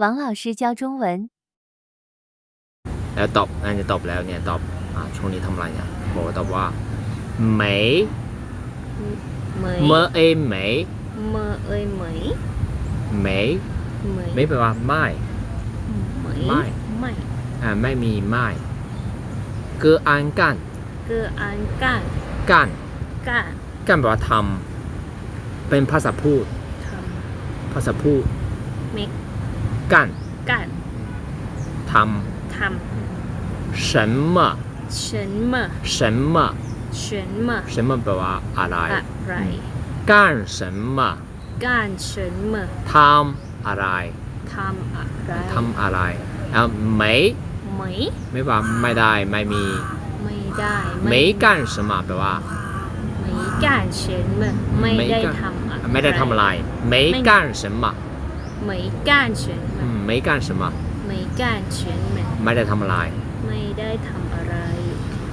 王老师教中文。 แล้วตอบอันจะตอบแล้วเนี่ยตอบอ่าช่วงนี้ทำอะไรเนี่ยบอกว่าตอบว่าเหมย เหมย เมื่อเอยเหมย เมอเอ้ยเหมย เหมย เหมย ไม่แปลว่าไม่ เหมย ไม่ ไม่ อ่าไม่มีไม่เกืออันกัน เกืออันก้าน กัน ก้าน กันแปลว่าทำเป็นภาษาพูด ท ภาษาพูด ำ เมก กัน ก้าน ท ท ำ什么ำเฉินเมอ 什么 เฉินเมอ 什么แปลว่าอะไร อะไร 干什么 ก้านเฉินเมอ ทำอะไร ทำอะไร ทำอะไรแล้วไม่ เหมย ไม่ว่าไม่ได้ไม่มี ไม่ได้ ไม่干什么แปลว่า ไม่ก้านเฉินเมอไม่ได้ทำอะไร ไม่ได้ทำอะไรไม่干什么 ไม่การเชื่ก什么ไม่การเฉินมันไไม่ได้ทำอะไร